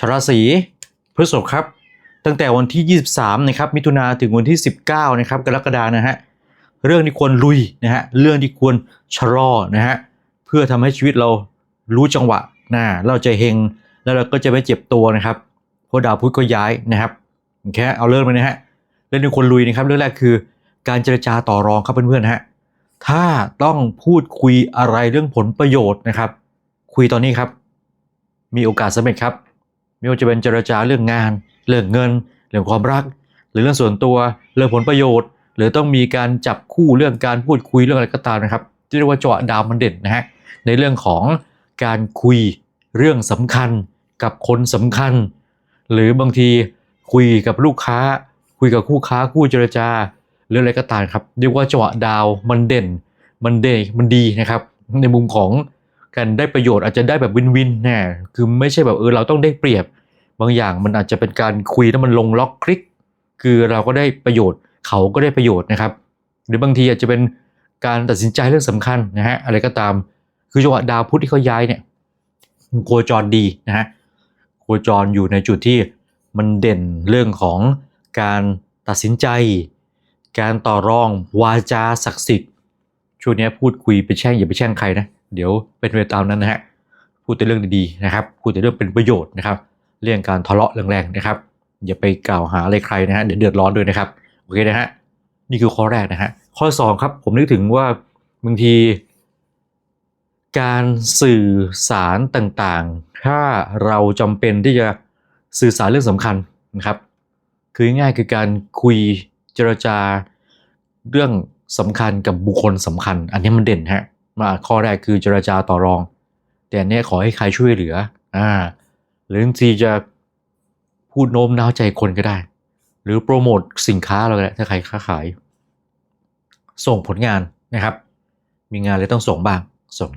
ชราศีพฤษภครับ ตั้งแต่วันที่ 23 นะครับ มิถุนาถึงวันที่ 19 นะครับ กรกฎานะฮะ เรื่องที่ควรลุยนะฮะ เรื่องที่ควรชะลอนะฮะ เพื่อทำให้ชีวิตเรารู้จังหวะนะเราจะเฮงแล้วเราก็จะไม่เจ็บตัวนะครับเพราะดาวพุธก็ย้ายนะครับแค่เอาเริ่มเลยนะฮะ เรื่องที่ควรลุยนะครับ เรื่องแรกคือ การเจรจาต่อรองครับเพื่อนๆฮะ ถ้าต้องพูดคุยอะไรเรื่องผลประโยชน์นะครับ คุยตอนนี้ครับ มีโอกาสสำเร็จครับ ไม่ว่าจะเป็นเจรจาเรื่องงาน เรื่องเงิน เรื่องความรัก หรือเรื่องส่วนตัว เรื่องผลประโยชน์ หรือต้องมีการจับคู่เรื่องการพูดคุยเรื่องอะไรก็ตามนะครับที่เรียกว่าจังหวะดาวมันเด่นนะฮะในเรื่องของการคุยเรื่องสำคัญกับคนสำคัญ หรือบางทีคุยกับลูกค้า คุยกับคู่ค้าคู่เจรจาหรืออะไรก็ตามครับเรียกว่าจังหวะดาวมันเด่น มันเด่นมันดีนะครับ ในมุมของ การได้ประโยชน์อาจจะได้แบบวินวินแน่คือไม่ใช่แบบเออเราต้องได้เปรียบ บางอย่างมันอาจจะเป็นการคุยแล้วมันลงล็อกคลิก คือเราก็ได้ประโยชน์เขาก็ได้ประโยชน์นะครับ หรือบางทีอาจจะเป็นการตัดสินใจเรื่องสำคัญนะฮะอะไรก็ตาม คือจังหวะดาวพุธที่เขาย้ายเนี่ยโคจรดีนะฮะโคจรอยู่ในจุดที่มันเด่นเรื่องของการตัดสินใจ การต่อรองวาจาศักดิ์สิทธิ์ช่วงนี้พูดคุยไปแช่งอย่าไปแช่งใครนะ เดี๋ยวเป็นไปตามนั้นนะฮะพูดแต่เรื่องดีๆนะครับพูดแต่เรื่องเป็นประโยชน์นะครับ เรื่องการทะเลาะแรงๆนะครับ อย่าไปกล่าวหาอะไรใครนะฮะเดี๋ยวเดือดร้อนด้วยนะครับโอเคนะฮะนี่คือข้อแรกนะฮะข้อสองครับผมนึกถึงว่าบางทีการสื่อสารต่างๆ ถ้าเราจำเป็นที่จะสื่อสารเรื่องสำคัญนะครับ คือง่ายคือการคุยเจรจาเรื่องสำคัญกับบุคคลสำคัญ อันนี้มันเด่นฮะ มาข้อแรกคือเจรจาต่อรอง แต่อันเนี้ยขอให้ใครช่วยเหลืออ่าหรือบางทีจะพูดโน้มน้าวใจคนก็ได้ หรือโปรโมทสินค้าเราก็ได้ถ้าใครค้าขาย ส่งผลงานนะครับ มีงานอะไรต้องส่งบ้างส่ง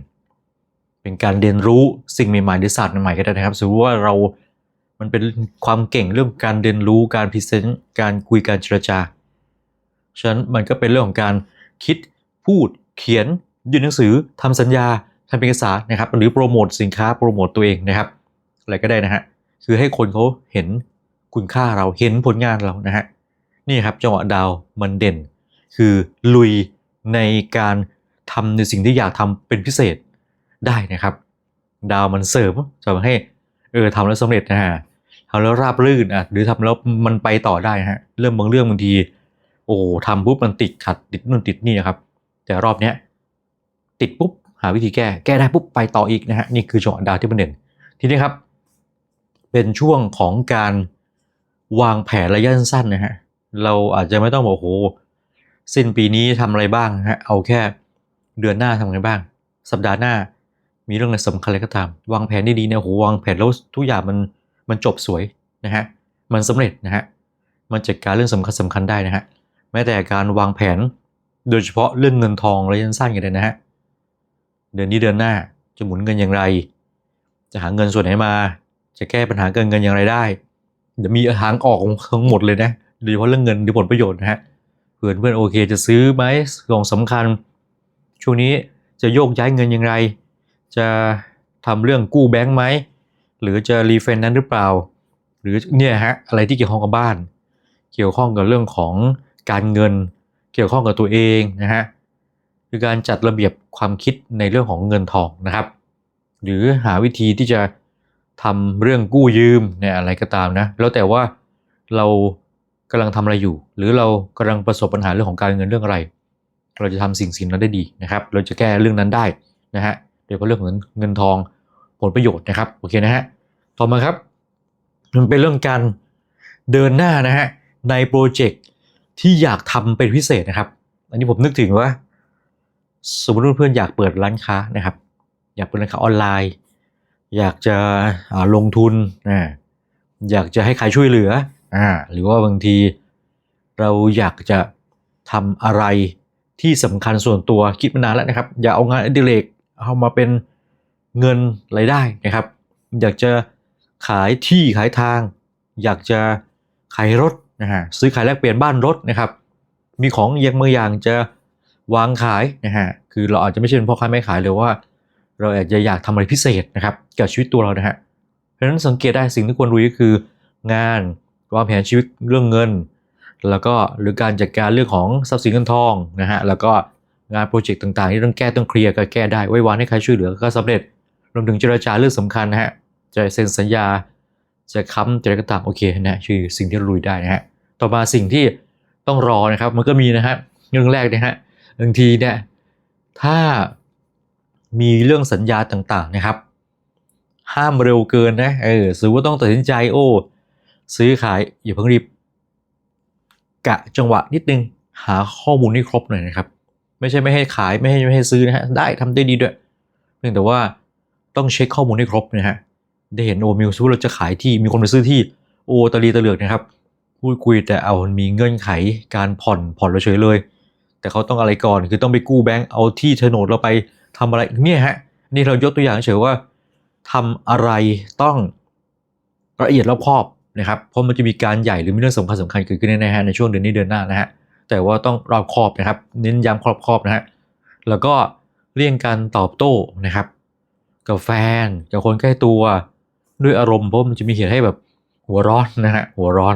เป็นการเรียนรู้สิ่งใหม่ๆหรือศาสตร์ใหม่ก็ได้นะครับสมมติว่าเรา มันเป็นความเก่งเรื่องการเรียนรู้การพรีเซนต์การคุยการเจรจาฉะนั้นมันก็เป็นเรื่องของการคิดพูดเขียน ยื่นหนังสือทำสัญญาทำเอกสารนะครับ หรือโปรโมทสินค้าโปรโมทตัวเองนะครับ อะไรก็ได้นะฮะคือให้คนเขาเห็นคุณค่าเราเห็นผลงานเรานะฮะนี่ครับจังหวะดาวมันเด่น คือลุยในการทำในสิ่งที่อยากทำเป็นพิเศษได้นะครับ ดาวมันเสริมจะทำให้เออทำแล้วสำเร็จนะฮะทำแล้วราบรื่นอะหรือทำแล้วมันไปต่อได้ฮะเรื่องบางเรื่องบางที โอ้ทำปุ๊บมันติดขัดติดนู่นติดนี่ครับ แต่รอบเนี้ย ติดปุ๊บหาวิธีแก้แก้ได้ปุ๊บไปต่ออีกนะฮะนี่คือจังหวะดาวที่มันเด่นทีนี้ครับเป็นช่วงของการวางแผนระยะสั้นนะฮะเราอาจจะไม่ต้องบอกโอ้โหสิ้นปีนี้ทำอะไรบ้างนะฮะเอาแค่เดือนหน้าทำอะไรบ้าง สัปดาห์หน้ามีเรื่องอะไรสำคัญอะไรก็ตามวางแผนได้ดีเนี่ยโหวางแผนแล้วทุกอย่างมันมันจบสวยนะฮะมันสำเร็จนะฮะมันจัดการเรื่องสำคัญสำคัญได้นะฮะแม้แต่การวางแผนโดยเฉพาะเรื่องเงินทองระยะสั้นกันเลยนะฮะ เดือนนี้เดือนหน้าจะหมุนเงินอย่างไร จะหาเงินส่วนไหนมา จะแก้ปัญหาเกินเงินอย่างไรได้เดี๋ยวมีทางออกทั้งหมดเลยนะโดยเฉพาะเรื่องเงินหรือผลประโยชน์นะฮะเพื่อนเพื่อนโอเคจะซื้อไหมของสำคัญ ช่วงนี้จะโยกย้ายเงินอย่างไร จะทำเรื่องกู้แบงค์ไหมหรือจะรีเฟนนั้นหรือเปล่า หรือเนี่ยฮะอะไรที่เกี่ยวข้องกับบ้าน เกี่ยวข้องกับเรื่องของการเงิน เกี่ยวข้องกับตัวเองนะฮะ คือการจัดระเบียบความคิดในเรื่องของเงินทองนะครับ หรือหาวิธีที่จะทำเรื่องกู้ยืมเนี่ยอะไรก็ตามนะแล้วแต่ว่าเรากำลังทำอะไรอยู่ หรือเรากำลังประสบปัญหาเรื่องของการเงินเรื่องอะไร เราจะทำสิ่งสิ่งนั้นได้ดีนะครับ เราจะแก้เรื่องนั้นได้นะฮะเดี๋ยวก็เรื่องของเงินทองผลประโยชน์นะครับโอเคนะฮะต่อมาครับมันเป็นเรื่องการเดินหน้านะฮะในโปรเจกต์ที่อยากทำเป็นพิเศษนะครับ อันนี้ผมนึกถึงว่า สมมติเพื่อนๆอยากเปิดร้านค้านะครับ อยากเปิดร้านค้าออนไลน์ อยากจะลงทุนอ่าอยากจะให้ใครช่วยเหลืออ่าหรือว่าบางทีเราอยากจะทำอะไรที่สำคัญส่วนตัวคิดมานานแล้วนะครับ อย่าเอางานอดิเรกเอามาเป็นเงินรายได้นะครับ อยากจะขายที่ขายทาง อยากจะขายรถนะฮะซื้อขายแลกเปลี่ยนบ้านรถนะครับ มีของอย่างบางอย่างจะ วางขายนะฮะคือเราอาจจะไม่ใช่เป็นพ่อค้าแม่ขายเลยว่า เราอาจจะอยากทำอะไรพิเศษนะครับกับชีวิตตัวเรานะฮะเพราะฉะนั้นสังเกตได้สิ่งที่ควรลุยก็คือ งานวางแผนชีวิตเรื่องเงิน แล้วก็หรือการจัดการเรื่องของทรัพย์สินเงินทองนะฮะแล้วก็งานโปรเจกต์ต่างๆ ที่ต้องแก้ต้องเคลียร์ก็แก้ได้ไว้วานให้ใครช่วยเหลือก็สำเร็จรวมถึงเจรจาเรื่องสำคัญนะฮะจะเซ็นสัญญาจะค้ำจะอะไรก็ตามโอเคนะฮะคือสิ่งที่เราลุยได้นะฮะต่อมาสิ่งที่ต้องรอนะครับมันก็มีนะฮะเรื่องแรกนะฮะ บางทีเนี่ยถ้ามีเรื่องสัญญาต่างๆนะครับ ห้ามเร็วเกินนะเออสมมติว่าต้องตัดสินใจโอ้ซื้อขายอย่าเพิ่งรีบกะจังหวะนิดนึงหาข้อมูลให้ครบหน่อยนะครับ ไม่ใช่ไม่ให้ขายไม่ให้ไม่ให้ซื้อนะฮะได้ทำได้ดีด้วยเพียงแต่ว่าต้องเช็คข้อมูลให้ครบนะฮะได้เห็นโอมิวซูเราจะขายที่มีคนไปซื้อที่โอตะลีตะเหลือกนะครับ พูดคุยแต่เอามีเงื่อนไขการผ่อนผ่อนเราเฉยเลย แต่เขาต้องอะไรก่อนคือต้องไปกู้แบงก์เอาที่โฉนดเราไปทำอะไรเนี่ยฮะนี่เรายกตัวอย่างเฉยว่าทำอะไรต้องละเอียดรอบคอบนะครับเพราะมันจะมีการใหญ่หรือมีเรื่องสำคัญสำคัญเกิดขึ้นแน่ๆฮะในช่วงเดือนนี้เดือนหน้านะฮะแต่ว่าต้องรอบคอบนะครับ เน้นย้ำครอบคอบนะฮะแล้วก็เลี่ยงการตอบโต้นะครับ กับแฟนกับคนใกล้ตัวด้วยอารมณ์เพราะมันจะมีเหตุให้แบบหัวร้อนนะฮะหัวร้อน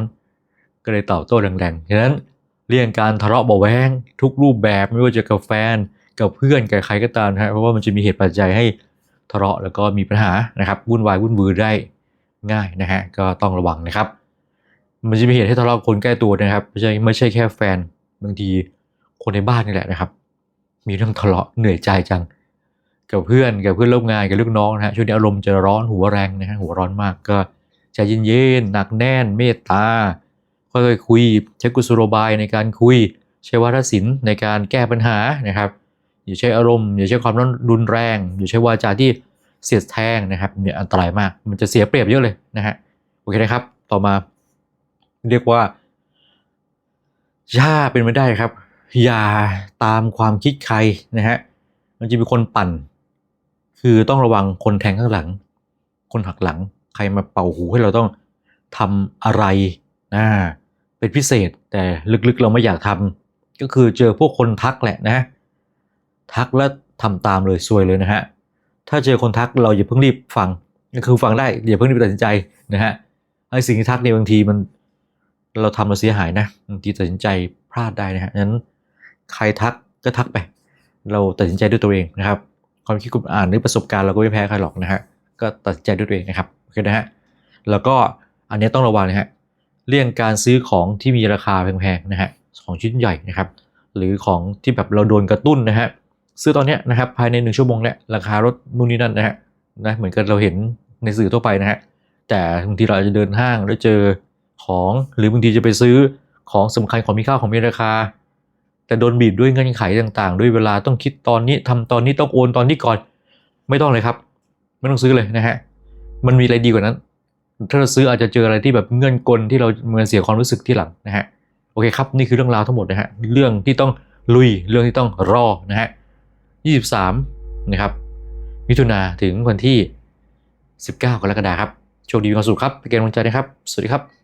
ก็เลยตอบโต้แรงๆฉะนั้น เลี่ยงการทะเลาะเบาแวงทุกรูปแบบไม่ว่าจะกับแฟนกับเพื่อนกับใครก็ตามนะฮะเพราะว่ามันจะมีเหตุปัจจัยให้ทะเลาะแล้วก็มีปัญหานะครับวุ่นวายวุ่นวือได้ง่ายนะฮะก็ต้องระวังนะครับ มันจะมีเหตุให้ทะเลาะคนใกล้ตัวนะครับไม่ใช่ไม่ใช่แค่แฟนบางทีคนในบ้านนี่แหละนะครับ มีเรื่องทะเลาะเหนื่อยใจจัง กับเพื่อนกับเพื่อนร่วมงานกับลูกน้องนะฮะช่วงนี้อารมณ์จะร้อนหัวแรงนะฮะหัวร้อนมากก็ใจเย็นๆหนักแน่นเมตตา ค่อยๆคุยใช้กุศโลบายในการคุย ใช้วาทศิลป์ในการแก้ปัญหานะครับอย่าใช้อารมณ์อย่าใช้ความรุนแรงอย่าใช้วาจาที่เสียดแทงนะครับเนี่ยอันตรายมากมันจะเสียเปรียบเยอะเลยนะฮะโอเคนะครับ ต่อมา เรียกว่าถ้าเป็นไม่ได้ครับ อย่าตามความคิดใครนะฮะมันจะมีคนปั่น คือต้องระวังคนแทงข้างหลัง คนหักหลัง ใครมาเป่าหูให้เราต้องทำอะไร นะเป็นพิเศษแต่ลึกๆเราไม่อยากทำก็คือเจอพวกคนทักแหละนะ ทักแล้วทำตามเลยซวยเลยนะฮะถ้าเจอคนทักเราอย่าเพิ่งรีบฟังก็คือฟังได้อย่าเพิ่งรีบตัดสินใจนะฮะไอ้สิ่งที่ทักเนี่ยบางทีมันเราทำเราเสียหายนะบางทีตัดสินใจพลาดได้นะฮะงั้นใครทักก็ทักไป เราตัดสินใจด้วยตัวเองนะครับความคิดคุณอ่านหรือประสบการณ์เราก็ไม่แพ้ใครหรอกนะฮะก็ตัดสินใจด้วยตัวเองนะครับโอเคนะฮะแล้วก็อันนี้ต้องระวังนะฮะ เลี่ยงการซื้อของที่มีราคาแพงๆนะฮะของชิ้นใหญ่นะครับหรือของที่แบบเราโดนกระตุ้นนะฮะซื้อตอนเนี้ยนะครับภายในหนึ่งชั่วโมงเนี่ยราคารถนู่นนี่นั่นนะฮะนะเหมือนกับเราเห็นในสื่อทั่วไปนะฮะแต่บางทีเราอาจจะเดินห้างแล้วเจอของหรือบางทีจะไปซื้อของสำคัญของมีค่าของมีราคา แต่โดนบีบด้วยเงื่อนไขต่างๆ ด้วยเวลาต้องคิดตอนนี้ทำตอนนี้ต้องโอนตอนนี้ก่อน ไม่ต้องเลยครับ ไม่ต้องซื้อเลยนะฮะมันมีอะไรดีกว่านั้น ถ้าเราซื้ออาจจะเจออะไรที่แบบเงื่อนกลที่เราเหมือนเสียความรู้สึกที่หลังนะฮะโอเคครับนี่คือเรื่องราวทั้งหมดนะฮะเรื่องที่ต้องลุยเรื่องที่ต้องรอนะฮะ23นะครับมิถุนาถึงวันที่ 19 กรกฎาคมครับโชคดีมีความสุขครับเป็นกำลังใจนะครับ สวัสดีครับ